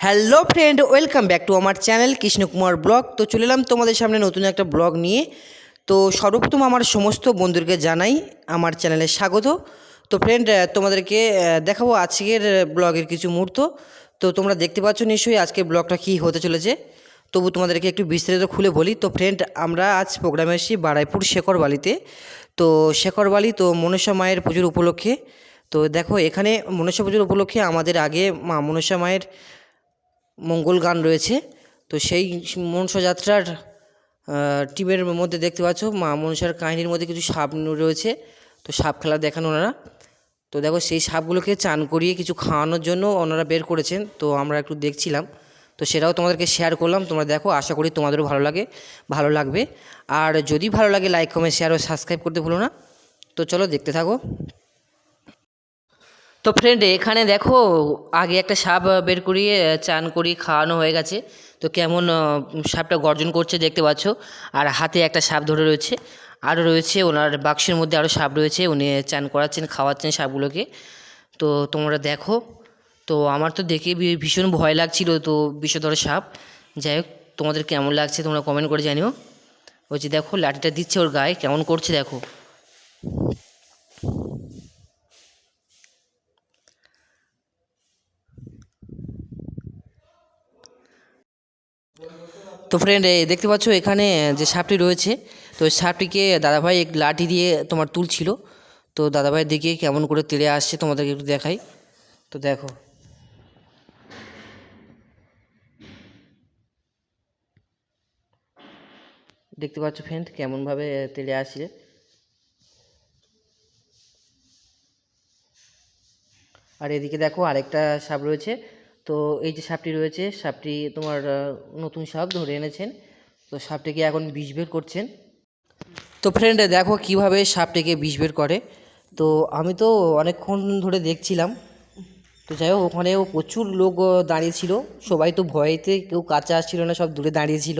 Hello friend welcome back to আমার channel Krishnakumar blog তো চলে এলাম তোমাদের সামনে নতুন একটা ব্লগ নিয়ে। তো সর্বপ্রথম আমার সমস্ত বন্ধুদেরকে জানাই আমার চ্যানেলে স্বাগত। তো ফ্রেন্ড তোমাদেরকে দেখাবো আজকের ব্লগের কিছু মুহূর্ত। তো তোমরা দেখতে পাচ্ছ নিশ্চয়ই আজকের ব্লগটা কী হতে চলেছে। তবু তোমাদেরকে একটু বিস্তারিত খুলে বলি। তো ফ্রেন্ড আমরা আজ প্রোগ্রামে এসেছি বারাইপুর শেখরবালিতে। তো শেখরবালি, তো মনসা মায়ের পুজোর উপলক্ষে। তো দেখো, এখানে মনসা পুজোর উপলক্ষে আমাদের আগে মা মনসা মায়ের মঙ্গল গান রয়েছে। তো সেই মনসা যাত্রার টিমের মধ্যে দেখতে পাচ্ছ মা মনসার কাহিনীর মধ্যে কিছু সাপ রয়েছে। তো সাপ খেলা দেখান ওনারা। তো দেখো সেই সাপগুলোকে চান করিয়ে কিছু খাওয়ানোর জন্য ওনারা বের করেছেন। তো আমরা একটু দেখছিলাম। তো সেটাও তোমাদেরকে শেয়ার করলাম। তোমরা দেখো, আশা করি তোমাদেরও ভালো লাগে, ভালো লাগবে। আর যদি ভালো লাগে লাইক কমেন্ট শেয়ার ও সাবস্ক্রাইব করতে ভুলো না। তো চলো দেখতে থাকো। তো ফ্রেন্ড এখানে দেখো, আগে একটা সাপ বের করিয়ে চান করিয়ে খাওয়ানো হয়ে গেছে। তো কেমন সাপটা গর্জন করছে দেখতে পাচ্ছ। আর হাতে একটা সাপ ধরে রয়েছে। আরও রয়েছে, ওনার বাক্সের মধ্যে আরও সাপ রয়েছে। উনি চান করাচ্ছেন, খাওয়াচ্ছেন সাপগুলোকে। তো তোমরা দেখো, তো আমার তো দেখে ভীষণ ভয় লাগছিল তো বিষধর সাপ। যাই হোক, তোমাদের কেমন লাগছে তোমরা কমেন্ট করে জানিও। ওই যে দেখো, লাঠিটা দিচ্ছে ওর গায়ে, কেমন করছে দেখো। তো ফ্রেন্ড দেখতে পাচ্ছ এখানে যে সাপটি রয়েছে। তো সাপটিকে দাদাভাই এক লাঠি দিয়ে তোমার তুলছিল। তো দাদাভাইয়ের দিকে কেমন করে তেড়ে আসছে, তোমাদেরকে একটু দেখাই। তো দেখো। দেখতে পাচ্ছ ফ্রেন্ড কেমনভাবে তেড়ে আসছে। আর এদিকে দেখো আরেকটা সাপ রয়েছে। তো এই যে সাপটি রয়েছে, সাপটি তোমার নতুন সাপ ধরে এনেছেন। তো সাপটিকে এখন বিষ বের করছেন। তো ফ্রেন্ড দেখো কীভাবে সাপটিকে বিষ বের করে। তো আমি তো অনেকক্ষণ ধরে দেখছিলাম। তো যাই হোক ওখানেও প্রচুর লোক দাঁড়িয়েছিল সবাই তো ভয়েতে কেউ কাছে আসছিল না, সব দূরে দাঁড়িয়েছিল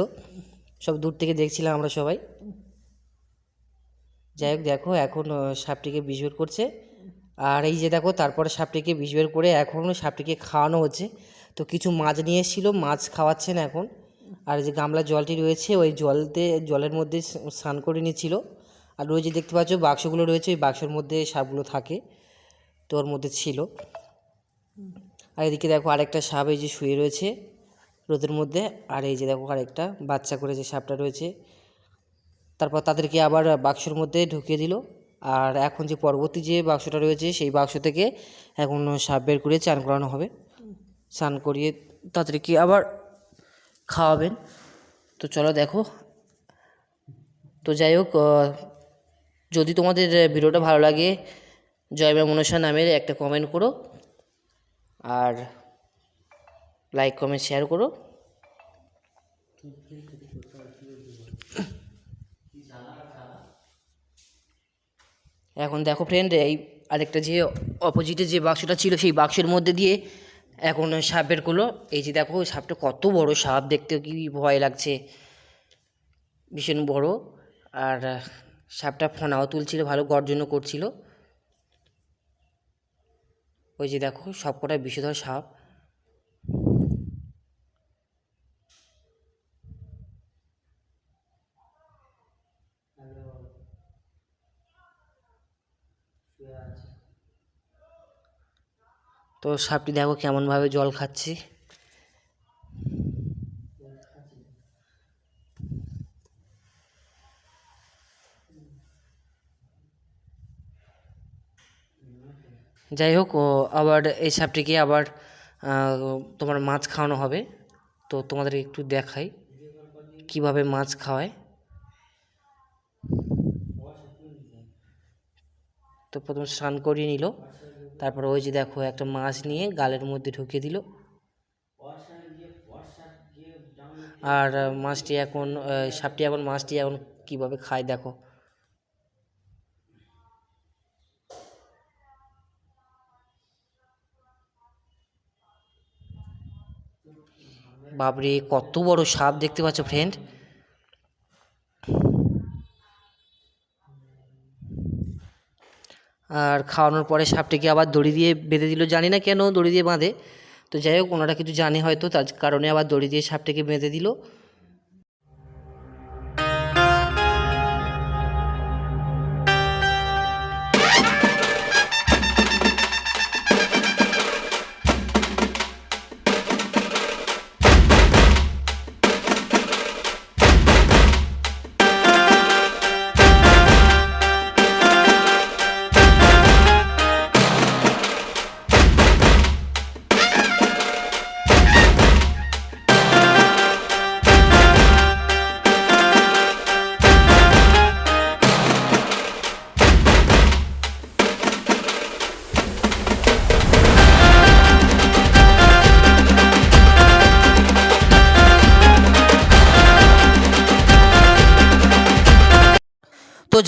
সব দূর থেকে দেখছিলাম আমরা সবাই। যাই হোক, দেখো এখন সাপটিকে বিষ বের করছে। আর এই যে দেখো, তারপরে সাপটিকে বিষ বের করে এখনও সাপটিকে খাওয়ানো হচ্ছে। তো কিছু মাছ নিয়ে এসেছিল, মাছ খাওয়াচ্ছেন এখন। আর যে গামলার জলটি রয়েছে, ওই জলতে, জলের মধ্যে স্নান করে নিচ্ছিল। আর ওই যে দেখতে পাচ্ছ, বাক্সগুলো রয়েছে, ওই বাক্সের মধ্যে সাপগুলো থাকে। তো ওর মধ্যে ছিল। আর এদিকে দেখো, আরেকটা সাপ এই যে শুয়ে রয়েছে রোদের মধ্যে। আর এই যে দেখো, আরেকটা বাচ্চা করে যে সাপটা রয়েছে। তারপর তাদেরকে আবার বাক্সের মধ্যে ঢুকিয়ে দিল। আর এখন যে পরবর্তী যে বাক্সটা রয়েছে সেই বাক্স থেকে এখন সাপ বের করে চান করানো হবে। স্নান করিয়ে তাদেরকে আবার খাওয়াবেন? তো চলো দেখো। তো যাই হোক যদি তোমাদের ভিডিওটা ভালো লাগে জয়মা মনসা নামের একটা কমেন্ট করো আর লাইক কমেন্ট শেয়ার করো। এখন দেখো ফ্রেন্ড এই আরেকটা যে অপোজিটে যে বাক্সটা ছিল, সেই বাক্সের মধ্যে দিয়ে এখন সাপ বের করল। এই যে দেখো, সাপটা কত বড় সাপ, দেখতে কি ভয় লাগছে। ভীষণ বড়। আর সাপটা ফোনাও তুলছিল, ভালো গর্জনও করছিল। ওই যে দেখো, সবকটা বিষধর সাপ। তো সাপটি দেখো কেমনভাবে জল খাচ্ছি। যাই হোক আবার এই সাপটিকে আবার তোমার মাছ খাওয়ানো হবে। তো তোমাদেরকে একটু দেখাই কীভাবে মাছ খাওয়ায়। তো প্রথমে স্নান করিয়ে নিল। তারপর ওই যে দেখো একটা মাছ নিয়ে গালের মধ্যে ঢুকিয়ে দিল। আর মাছটি এখন সাপটি এখন, মাছটি এখন কীভাবে খায় দেখো। বাপরে, কত বড় সাপ দেখতে পাচ্ছ ফ্রেন্ড আর খাওয়ানোর পরে সাপটিকে আবার দড়ি দিয়ে বেঁধে দিল। জানি না কেন দড়ি দিয়ে বাঁধে। তো যাই হোক, ওনারা কিছু জানে হয়তো তার কারণে আবার দড়ি দিয়ে সাপটিকে বেঁধে দিল।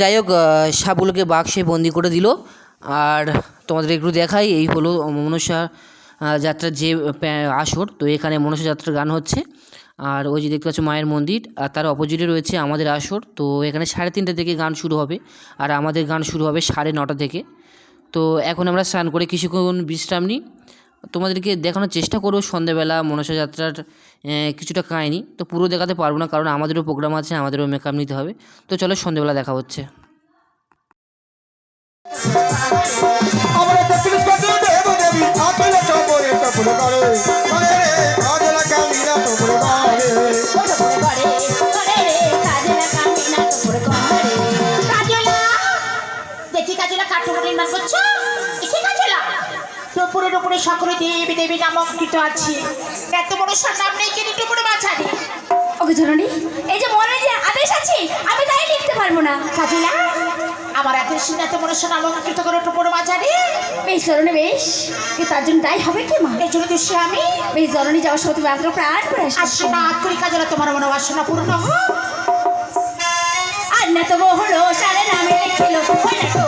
যাই হোক সাপগুলোকে বাক্সে বন্দি করে দিল। আর তোমাদের একটু দেখাই, এই হলো মনসা যাত্রার যে আসর। তো এখানে মনসা যাত্রার গান হচ্ছে। আর ওই যে দেখতে পাচ্ছ মায়ের মন্দির, আর তার অপোজিটে রয়েছে আমাদের আসর। তো এখানে সাড়ে তিনটে থেকে গান শুরু হবে, আর আমাদের গান শুরু হবে সাড়ে নটা থেকে। তো এখন আমরা স্নান করে কিছুক্ষণ বিশ্রাম নিই। তোমাদেরকে দেখানোর চেষ্টা করব সন্ধ্যেবেলা মনসা যাত্রার কিছুটা কাহিনি। তো পুরো দেখাতে পারব না, কারণ আমাদেরও প্রোগ্রাম আছে, আমাদেরও মেকআপ নিতে হবে। তো চলো সন্ধ্যেবেলা দেখা হচ্ছে। দেখি করছ। টুপুরের উপরে সকলে দেবী দেবী নামাঙ্কিত আছে। এত বড় নাম নেই কিন্তু টুপুরে মাঝারি ওকে জননী এই যে মনে যে আদেশ আছে আমি তাই লিখতে পারব না। কাজলা আমার এত সিনে এত বড় নামাঙ্কিত করে টুপুরে মাঝারি বেশ জননী বেশ। কি তার জন্য তাই হবে কি মা? এই জন্য দোষী আমি। বেশ জননী যাওয়ার সময় তুমি আমাকে প্রাণ করে আসবে। আসনা করি কাজলা তোমার মনে বাসনা পূর্ণ হোক। আর না তো হলো সারে নামে লিখিল ওই না তো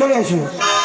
Tchau, Jesus.